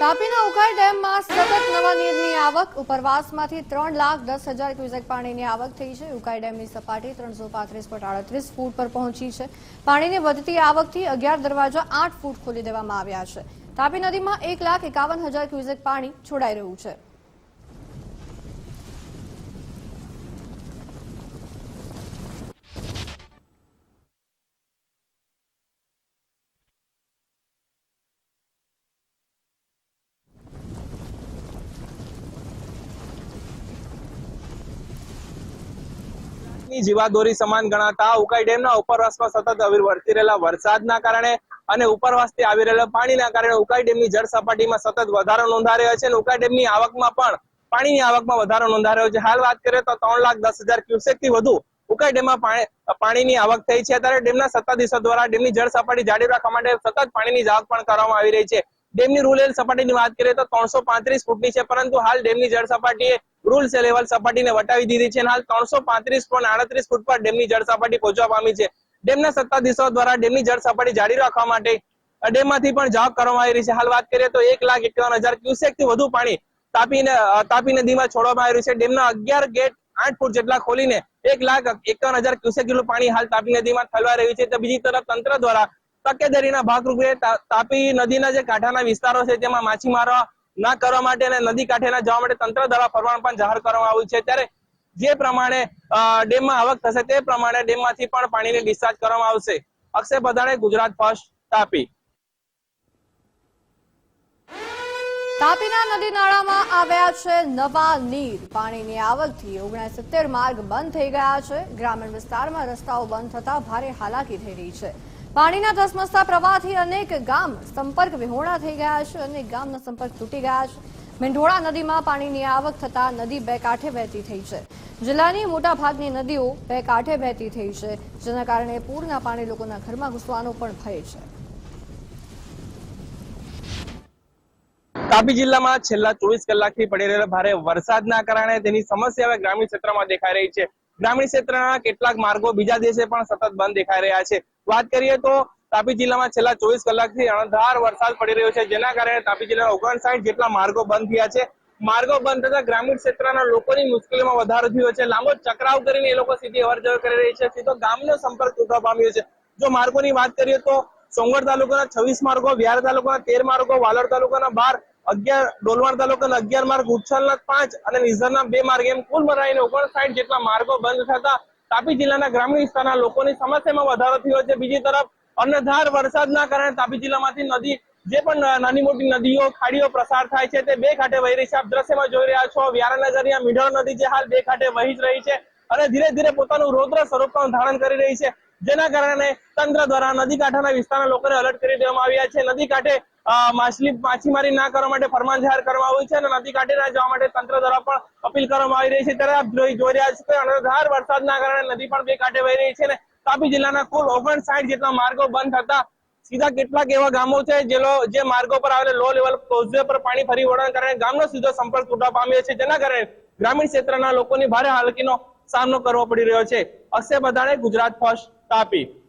તાપીના ઉકાઈ ડેમમાં સતત નવા નીરની આવક. ઉપરવાસમાંથી ત્રણ લાખ દસ હજાર ક્યુસેક પાણીની આવક થઈ છે. ઉકાઈ ડેમની સપાટી ત્રણસો પાંત્રીસ પોઈન્ટ આડત્રીસ ફૂટ પર પહોંચી છે. પાણીની વધતી આવકથી અગિયાર દરવાજા આઠ ફૂટ ખોલી દેવામાં આવ્યા છે. તાપી નદીમાં એક લાખ એકાવન હજાર ક્યુસેક પાણી છોડાઈ રહ્યું છે. ની જીવાદોરી સમાન ગણાતા ઉકાઈ ડેમના ઉપરવાસમાં સતત વરસી રહેલા વરસાદના કારણે અને ઉપરવાસથી આવી રહેલા પાણીના કારણે ઉકાઈ ડેમની જળ સપાટીમાં સતત વધારો નોંધાઈ રહ્યો છે અને ઉકાઈ ડેમની આવકમાં પણ પાણીની આવકમાં વધારો નોંધાઈ રહ્યો છે. હાલ વાત કરીએ તો ત્રણ લાખ દસ હજાર ક્યુસેકથી વધુ ઉકાઈ ડેમમાં પાણીની આવક થઈ છે. ત્યારે ડેમના સત્તાધીશો દ્વારા ડેમની જળ સપાટી જાળવી રાખવા માટે સતત પાણીની આવક પણ કરવામાં આવી રહી છે. ડેમની રૂલેલ સપાટીની વાત કરીએ તો ત્રણસો પાંત્રીસ ફૂટની છે, પરંતુ હાલ ડેમની જળ સપાટીએ રૂલ સે લેવલ સપાટીને વટાવી દીધી છે હાલ ત્રણસો પાંત્રીસ પોઈન્ટ આડત્રીસ ફૂટ પર ડેમની જળ સપાટી પહોંચવા પામી છે. ડેમના સત્તાધીશો દ્વારા ડેમની જળ સપાટી જાળવી રાખવા માટે ડેમમાંથી પણ જાવક કરવામાં આવી રહી છે. હાલ વાત કરીએ તો એક લાખ એકાવન હજાર ક્યુસેકથી વધુ પાણી તાપીને તાપી નદીમાં છોડવામાં આવી રહ્યું છે. ડેમના અગિયાર ગેટ આઠ ફૂટ જેટલા ખોલીને એક લાખ એકાવન હજાર ક્યુસેક જેટલું પાણી હાલ તાપી નદીમાં ઠલવાઈ રહ્યું છે. તો બીજી તરફ તંત્ર દ્વારા તકેદારીના ભાગરૂપે તાપી નદીના જે કાંઠાના વિસ્તારો છે તેમાં માછીમારો ના કરવા માટે અને નદી કાંઠે ના જવા માટે તંત્ર દ્વારા ફરમાન પણ જાહેર કરવામાં આવ્યું છે. ત્યારે જે પ્રમાણે ડેમમાં આવક થશે તે પ્રમાણે ડેમમાંથી પણ પાણીને ડિસ્ચાર્જ કરવામાં આવશે. અક્ષય બધાણે ગુજરાત ફર્સ્ટ, તાપી. તાપીના નદી નાળામાં આવ્યા છે નવા નીર. પાણીની આવકથી ઓગણસિત્તેર માર્ગ બંધ થઈ ગયા છે. ગ્રામીણ વિસ્તારમાં રસ્તાઓ બંધ થતા ભારે હાલાકી થઈ રહી છે. પાણીના ધસમસતા પ્રવાહથી અનેક ગામ સંપર્ક વિહોણા થઈ ગયા છે. અને ગામના સંપર્ક તૂટી ગયા છે. મેંઢોળા નદીમાં પાણીની આવક થતા નદી બે કાંઠે વહેતી થઈ છે. જિલ્લાની મોટાભાગની નદીઓ બે કાંઠે વહેતી થઈ છે, જેના કારણે પૂરના પાણી લોકોના ઘરમાં ઘૂસવાનો પણ ભય છે. તાપી જિલ્લામાં છેલ્લા ચોવીસ કલાકથી પડી રહેલા ભારે વરસાદના કારણે તેની સમસ્યા હવે ગ્રામીણ ક્ષેત્રમાં દેખાઈ રહી છે. ગ્રામીણ ક્ષેત્રના કેટલાક માર્ગો બીજા દિવસે પણ સતત બંધ દેખાઈ રહ્યા છે. વાત કરીએ તો તાપી જિલ્લામાં છેલ્લા ચોવીસ કલાકથી અણધાર વરસાદ પડી રહ્યો છે, જેના કારણે તાપી જિલ્લાના ઓગણસાઠ જેટલા માર્ગો બંધ થયા છે. માર્ગો બંધ થતા ગ્રામીણ ક્ષેત્રના લોકોની મુશ્કેલીમાં વધારો થયો છે. લાંબો ચક્રાવ કરીને એ લોકો સીધી અવર જવર કરી રહી છે. સીધો ગામનો સંપર્ક તૂટવા પામ્યો છે. જો માર્ગોની વાત કરીએ તો સોંગર તાલુકાના છવ્વીસ માર્ગો, વ્યારા તાલુકાના તેર માર્ગો વાલોડ તાલુકાના બાર, અગિયાર, ડોલવાણ તાલુકાના અગિયાર માર્ગ, ઉચ્છલના પાંચ અને નિઝરના બે માર્ગ એમ કુલ મળાઈને ઓગણસાઠ જેટલા માર્ગો બંધ થતા તાપી જિલ્લાના ગ્રામીણ વિસ્તારના લોકોની સમસ્યામાં વધારો થયો છે. બીજી તરફ અનધાર વરસાદના કારણે તાપી જિલ્લામાંથી નદી, જે પણ નાની મોટી નદીઓ, ખાડીઓ પ્રસાર થાય છે તે બે કાંઠે વહી રહી છે. આપ દ્રશ્યમાં જોઈ રહ્યા છો વ્યારાનગર મીઢળ નદી જે હાલ બે કાંઠે વહી જ રહી છે અને ધીરે ધીરે પોતાનું રૌદ્ર સ્વરૂપ ધારણ કરી રહી છે. જેના કારણે તંત્ર દ્વારા નદી કાંઠાના વિસ્તારના લોકોને અલર્ટ કરી દેવામાં આવ્યા છે. નદી કાંઠે માછલી, માછીમારી ના કરવા માટે ફરમાન જાહેર કરવામાં આવ્યું છે અને નદી કાંઠે ના જવા માટે તંત્ર દ્વારા પણ અપીલ કરવામાં આવી રહી છે. ત્યારે આપ જોઈ રહ્યા છો અનધાર વરસાદના કારણે નદી પણ બે કાંઠે વહી રહી છે અને તાપી જિલ્લાના કુલ ઓગણસાઠ જેટલા માર્ગો બંધ થતા સીધા કેટલાક એવા ગામો છે જે જે માર્ગો પર આવેલા લો લેવલ કોઝવે પર પાણી ફરી વળવાના કારણે ગામનો સીધો સંપર્ક તૂટવા પામ્યો છે. જેના કારણે ગ્રામીણ ક્ષેત્રના લોકોની ભારે હાલકીનો સામનો કરવો પડી રહ્યો છે. અક્ષય બધાને ગુજરાત ફર્સ્ટ તાપી